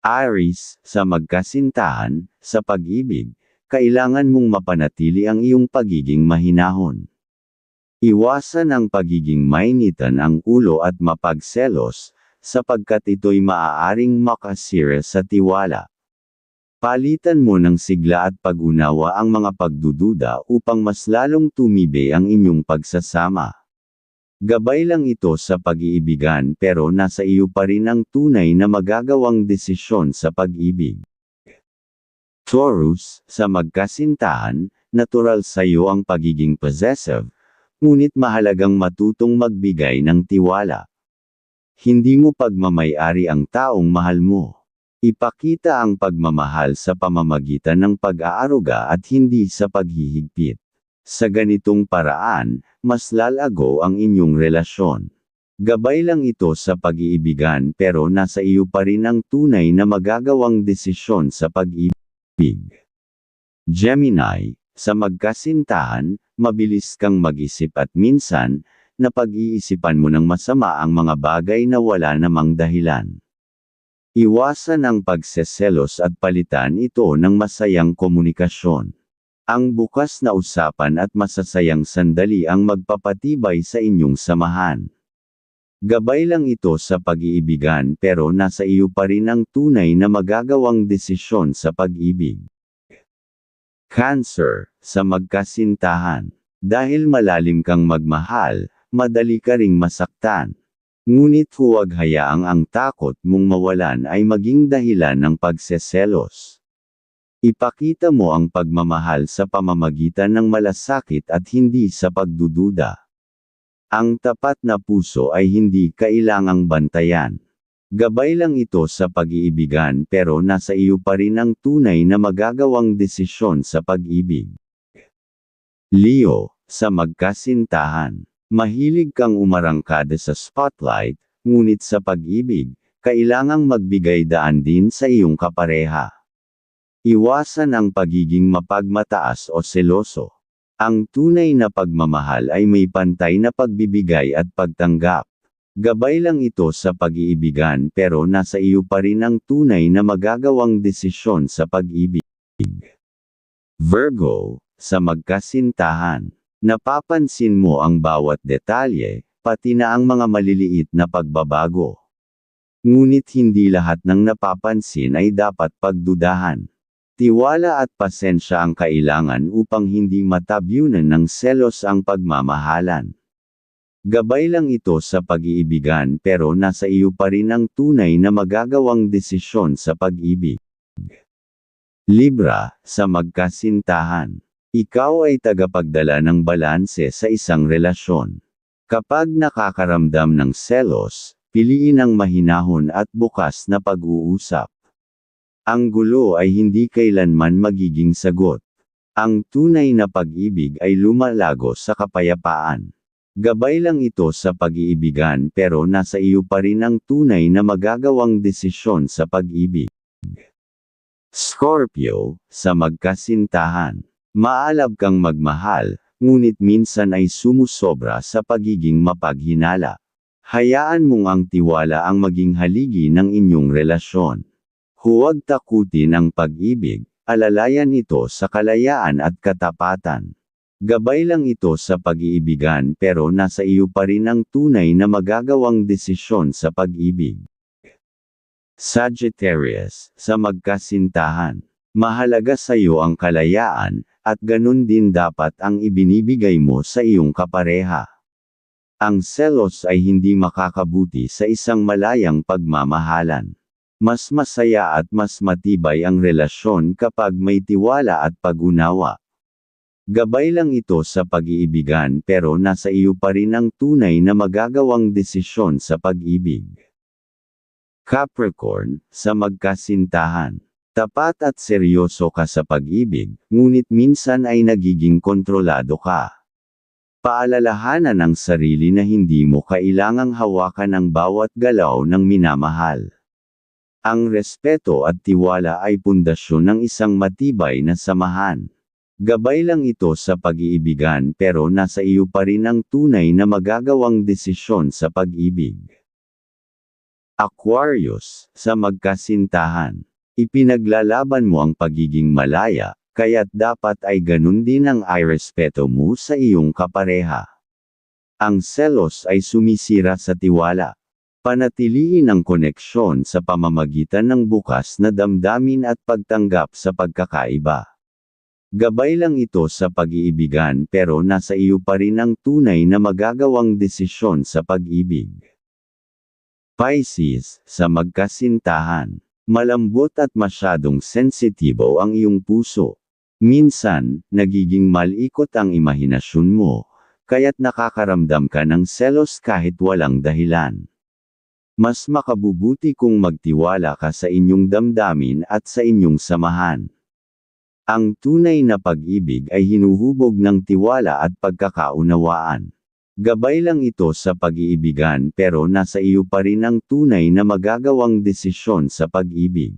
Aris, sa magkasintahan, sa pag-ibig, kailangan mong mapanatili ang iyong pagiging mahinahon. Iwasan ang pagiging mainitan ang ulo at mapagselos, sapagkat ito'y maaaring makasira sa tiwala. Palitan mo ng sigla at pag-unawa ang mga pagdududa upang mas lalong tumibe ang inyong pagsasama. Gabay lang ito sa pag-iibigan pero nasa iyo pa rin ang tunay na magagawang desisyon sa pag-ibig. Taurus, sa magkasintahan, natural sa iyo ang pagiging possessive, ngunit mahalagang matutong magbigay ng tiwala. Hindi mo pagmamayari ang taong mahal mo. Ipakita ang pagmamahal sa pamamagitan ng pag-aaruga at hindi sa paghihigpit. Sa ganitong paraan, mas lalago ang inyong relasyon. Gabay lang ito sa pag-iibigan pero nasa iyo pa rin ang tunay na magagawang desisyon sa pag-ibig. Gemini, sa magkasintahan, mabilis kang mag-isip at minsan, napag-iisipan mo ng masama ang mga bagay na wala namang dahilan. Iwasan ang pagseselos at palitan ito ng masayang komunikasyon. Ang bukas na usapan at masasayang sandali ang magpapatibay sa inyong samahan. Gabay lang ito sa pag-iibigan pero nasa iyo pa rin ang tunay na magagawang desisyon sa pag-ibig. Cancer, sa magkasintahan. Dahil malalim kang magmahal, madali ka ring masaktan. Ngunit huwag hayaang ang takot mong mawalan ay maging dahilan ng pagseselos. Ipakita mo ang pagmamahal sa pamamagitan ng malasakit at hindi sa pagdududa. Ang tapat na puso ay hindi kailangang bantayan. Gabay lang ito sa pag-iibigan pero nasa iyo pa rin ang tunay na magagawang desisyon sa pag-ibig. Leo, sa magkasintahan. Mahilig kang umarangkada sa spotlight, ngunit sa pag-ibig, kailangang magbigay daan din sa iyong kapareha. Iwasan ang pagiging mapagmataas o seloso. Ang tunay na pagmamahal ay may pantay na pagbibigay at pagtanggap. Gabay lang ito sa pag-iibigan pero nasa iyo pa rin ang tunay na magagawang desisyon sa pag-ibig. Virgo, sa magkasintahan. Napapansin mo ang bawat detalye, pati na ang mga maliliit na pagbabago. Ngunit hindi lahat ng napapansin ay dapat pagdudahan. Tiwala at pasensya ang kailangan upang hindi matabyunan ng selos ang pagmamahalan. Gabay lang ito sa pag-iibigan pero nasa iyo pa rin ang tunay na magagawang desisyon sa pag-ibig. Libra, sa magkasintahan. Ikaw ay tagapagdala ng balanse sa isang relasyon. Kapag nakakaramdam ng selos, piliin ang mahinahon at bukas na pag-uusap. Ang gulo ay hindi kailanman magiging sagot. Ang tunay na pag-ibig ay lumalago sa kapayapaan. Gabay lang ito sa pag-iibigan pero nasa iyo pa rin ang tunay na magagawang desisyon sa pag-ibig. Scorpio, sa magkasintahan. Maalab kang magmahal, ngunit minsan ay sumusobra sa pagiging mapaghinala. Hayaan mong ang tiwala ang maging haligi ng inyong relasyon. Huwag takutin ang pag-ibig, alalayan ito sa kalayaan at katapatan. Gabay lang ito sa pag-iibigan pero nasa iyo pa rin ang tunay na magagawang desisyon sa pag-ibig. Sagittarius, sa magkasintahan. Mahalaga sa iyo ang kalayaan, at ganun din dapat ang ibinibigay mo sa iyong kapareha. Ang selos ay hindi makakabuti sa isang malayang pagmamahalan. Mas masaya at mas matibay ang relasyon kapag may tiwala at pag-unawa. Gabay lang ito sa pag-iibigan pero nasa iyo pa rin ang tunay na magagawang desisyon sa pag-ibig. Capricorn, sa magkasintahan. Tapat at seryoso ka sa pag-ibig, ngunit minsan ay nagiging kontrolado ka. Paalalahanan ang sarili na hindi mo kailangang hawakan ang bawat galaw ng minamahal. Ang respeto at tiwala ay pundasyon ng isang matibay na samahan. Gabay lang ito sa pag-iibigan pero nasa iyo pa rin ang tunay na magagawang desisyon sa pag-ibig. Aquarius, sa magkasintahan. Ipinaglalaban mo ang pagiging malaya, kaya't dapat ay ganun din ang irespeto mo sa iyong kapareha. Ang selos ay sumisira sa tiwala. Panatiliin ang koneksyon sa pamamagitan ng bukas na damdamin at pagtanggap sa pagkakaiba. Gabay lang ito sa pag-iibigan pero nasa iyo pa rin ang tunay na magagawang desisyon sa pag-ibig. Pisces, sa magkasintahan. Malambot at masyadong sensitibo ang iyong puso. Minsan, nagiging malikot ang imahinasyon mo, kaya't nakakaramdam ka ng selos kahit walang dahilan. Mas makabubuti kung magtiwala ka sa inyong damdamin at sa inyong samahan. Ang tunay na pag-ibig ay hinuhubog ng tiwala at pagkakaunawaan. Gabay lang ito sa pag-iibigan pero nasa iyo pa rin ang tunay na magagawang desisyon sa pag-ibig.